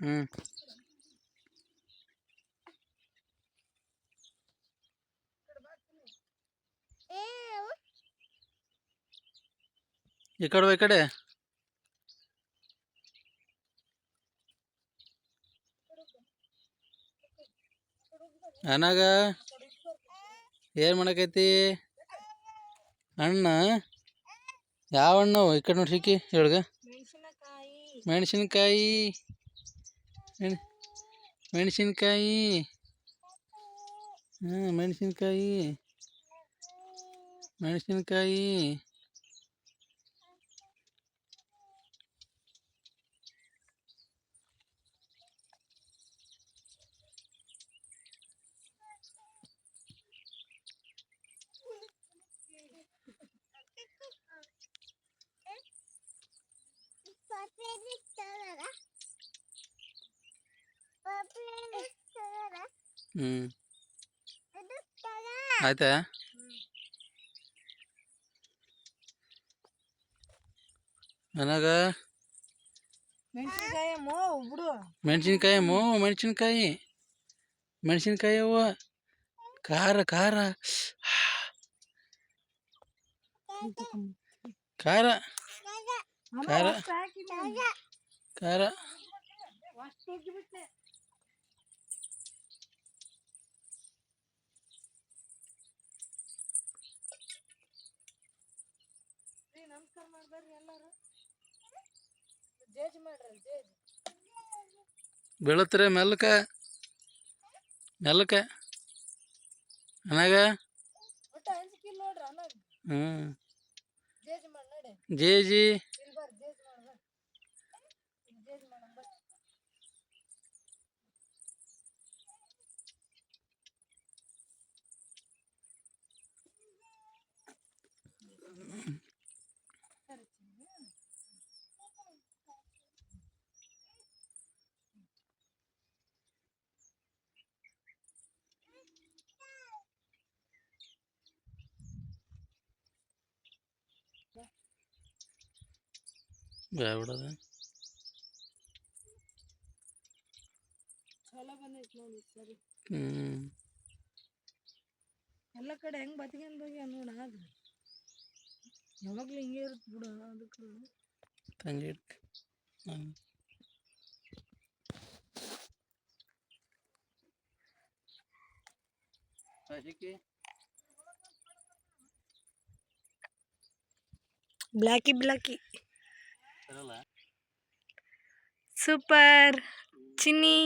ಹ್ಞೂ ಈ ಕಡೆ ಬಾ, ಈ ಕಡೆ ಅನಾಗ ಏನು ಮಾಡಕೈತಿ ಹಣ್ಣ ಯಾವ ಹಣ್ಣು ಈ ಕಡೆ ನೋಡಿ ಸಿಕ್ಕಿ ಇವಾಗ ಮೆಣಸಿನ್ಕಾಯಿ ಮೆಣ್ ಮೆಣಸಿನ್ಕಾಯಿ? ಹಾಂ ಮೆಣಸಿನ್ಕಾಯಿ. ಮೆಣಸಿನ್ಕಾಯಿ. ಹ್ಞೂ ಆಯ್ತಾ? ನನಗ ಮೆಣಸಿನ್ಕಾಯಿ ಮೋ ಬಿಡು ಮೆಣಸಿನ್ಕಾಯಿ ಮೆಣಸಿನ್ಕಾಯಿ. ಮೆಣಸಿನ್ಕಾಯಿ ಅವ ಖಾರ ಖಾರ. ಖಾರ. ಖಾರ. ಖಾರ. ನಮಸ್ಕಾರ ಮಾಡ್ಬರ್ರಿ ಎಲ್ಲಾರು. ಜೇಜ್ ಮಾಡ್ರಿ ಜೇಜ್. ಬೀಳತ್ರಿ ಮೆಲ್ಲಕ ಮೆಲ್ಲಕ ಅನಾಗ ಒಟ್ಟ ಅಂಜಿಕಿಲ್ಲ ನೋಡ್ರಿ ಹ್ಞೂ ಜೇಜ್ ಮಾಡಿ ನಡಿ. ಜೇ ಜಿ ಇಲ್ಲಿ ಬರ್ರಿ ಜೇಜ್ ಜೇಜ್ ಮಾಡ ಬಿಡೋದ ಚಲೋ ಬಂದೈತಿ ನೋಡಿ ಸರಿ. ಹ್ಞೂ ಎಲ್ಲ ಕಡೆ ಹೆಂಗ್ ಬತ್ಕೊಂಡ್ ಹೋಗ್ಯ ನೋಡ ಅದು ಯಾವಾಗಲೂ ಹಿಂಗೆ ಇರುತ್ತೆ ಬಿಡು ಅದಕ್ಕೆ. ತಂಗಿ ಹ್ಞೂ ಬ್ಲ್ಯಾಕಿ ಬ್ಲ್ಯಾಕಿ సూపర్ చిన్ని